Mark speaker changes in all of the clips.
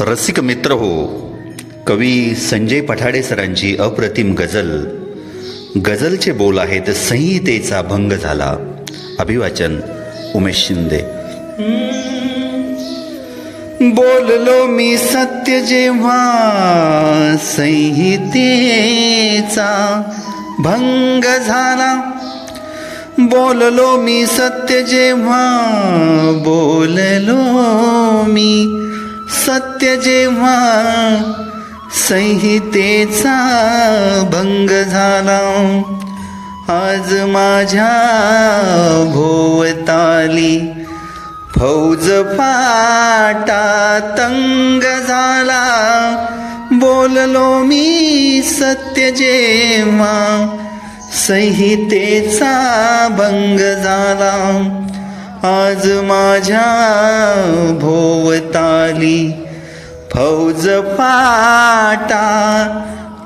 Speaker 1: रसिक मित्र हो कवी संजय पठाडे सरांची अप्रतिम गझल गझलचे बोल आहेत संहितेचा भंग झाला. अभिवाचन उमेश शिंदे. बोललो मी सत्य जेव्हा संहितेचा भंग झाला. बोललो मी सत्य जेव्हा बोललो मी सत्य जेव्हा संहितेचा भंग झाला आज माझ्या भोवताली फौज फाटा तंग झाला. बोललो मी सत्य जेव्हा संहितेचा भंग झाला आज माझ्या भोवताली फौज फाटा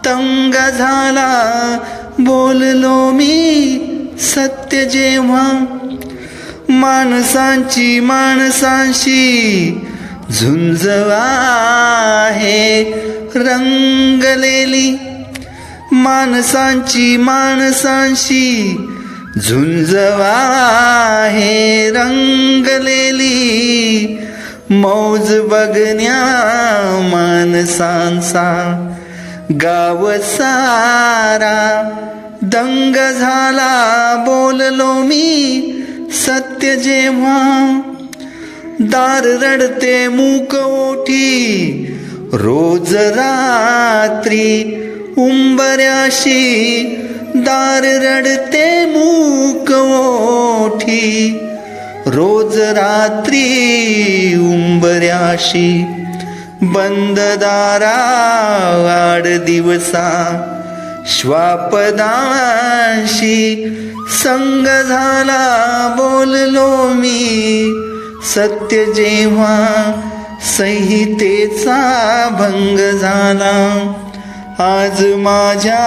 Speaker 1: तंग झाला. बोललो मी सत्य जेव्हा माणसांची माणसांशी झुंज आहे. रंगलेली माणसांची माणसांशी झुंज आहे. रंगलेली मौज बघण्या माणसांचा. गाव सारा दंग झाला बोललो मी सत्य जेव्हा. दार रडते मूक ओठी. रोज रात्री उंबऱ्याशी दार रडते मूक ओठी. रोज रात्री उंबऱ्याशी बंद दारा आड दिवसा श्वापदाशी संग झाला बोललो मी. सत्य जेव्हा संहितेचा भंग झाला आज माझ्या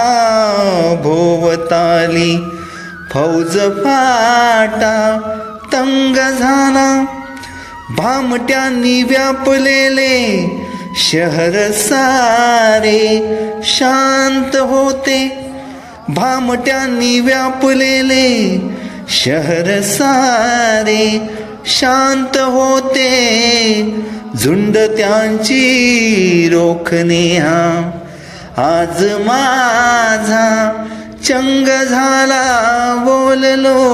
Speaker 1: भोवताली फौज पाटा तंग झाला. भामट्यांनी व्यापलेले शहर सारे शांत होते. भामट्यांनी व्यापलेले शहर सारे शांत होते. झुंड त्यांची रोखणे हा. आज माझा चंग झाला बोललो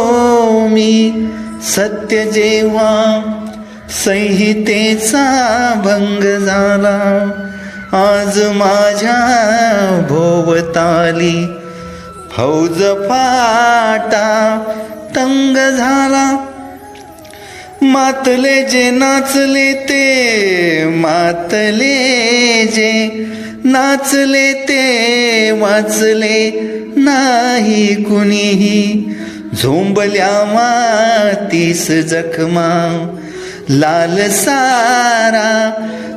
Speaker 1: मी. सत्य जेव्हा संहितेचा भंग झाला आज माझ्या भोवताली फौज फाटा तंग झाला. मातले जे नाचले ते मातले जे नाचले ते वाचले नाही कुणीही. झोंबल्या मातीस जखमा. लाल सारा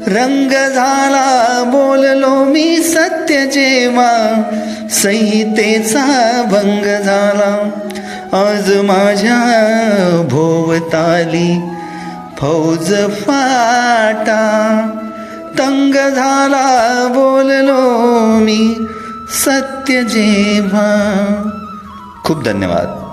Speaker 1: रंग झाला बोललो मी सत्य जेवा संहितेचा भंग झाला आज माझ्या भोवताली फौज फाटा. तंग झाला बोललो मी सत्य जेव्हा. खूप धन्यवाद.